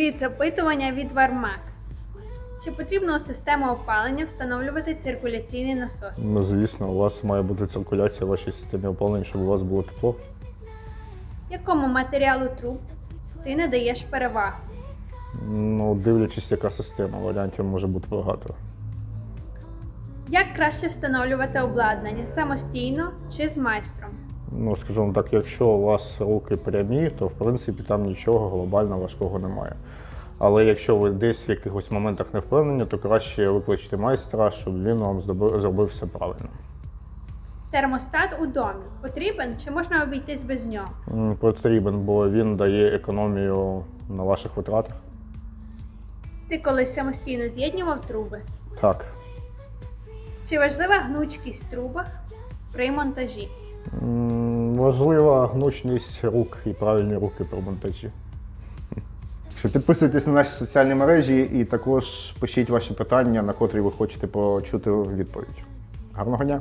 Бліц-опитування від Вармакс. Чи потрібно у систему опалення встановлювати циркуляційний насос? Ну, звісно, у вас має бути циркуляція в вашій системі опалення, щоб у вас було тепло. Якому матеріалу труб ти не даєш перевагу? Ну, дивлячись, яка система, варіантів може бути багато. Як краще встановлювати обладнання самостійно чи з майстром? Ну, скажімо так, якщо у вас руки прямі, то в принципі там нічого глобально важкого немає. Але якщо ви десь в якихось моментах не впевнені, то краще викличте майстра, щоб він вам зробив все правильно. Термостат у домі потрібен чи можна обійтись без нього? Потрібен, бо він дає економію на ваших витратах. Ти колись самостійно з'єднював труби? Так. Чи важлива гнучкість в трубах при монтажі? Важлива гнучність рук і правильні руки при монтажі. Що підписуйтесь на наші соціальні мережі і також пишіть ваші питання, на котрі ви хочете почути відповідь. Гарного дня!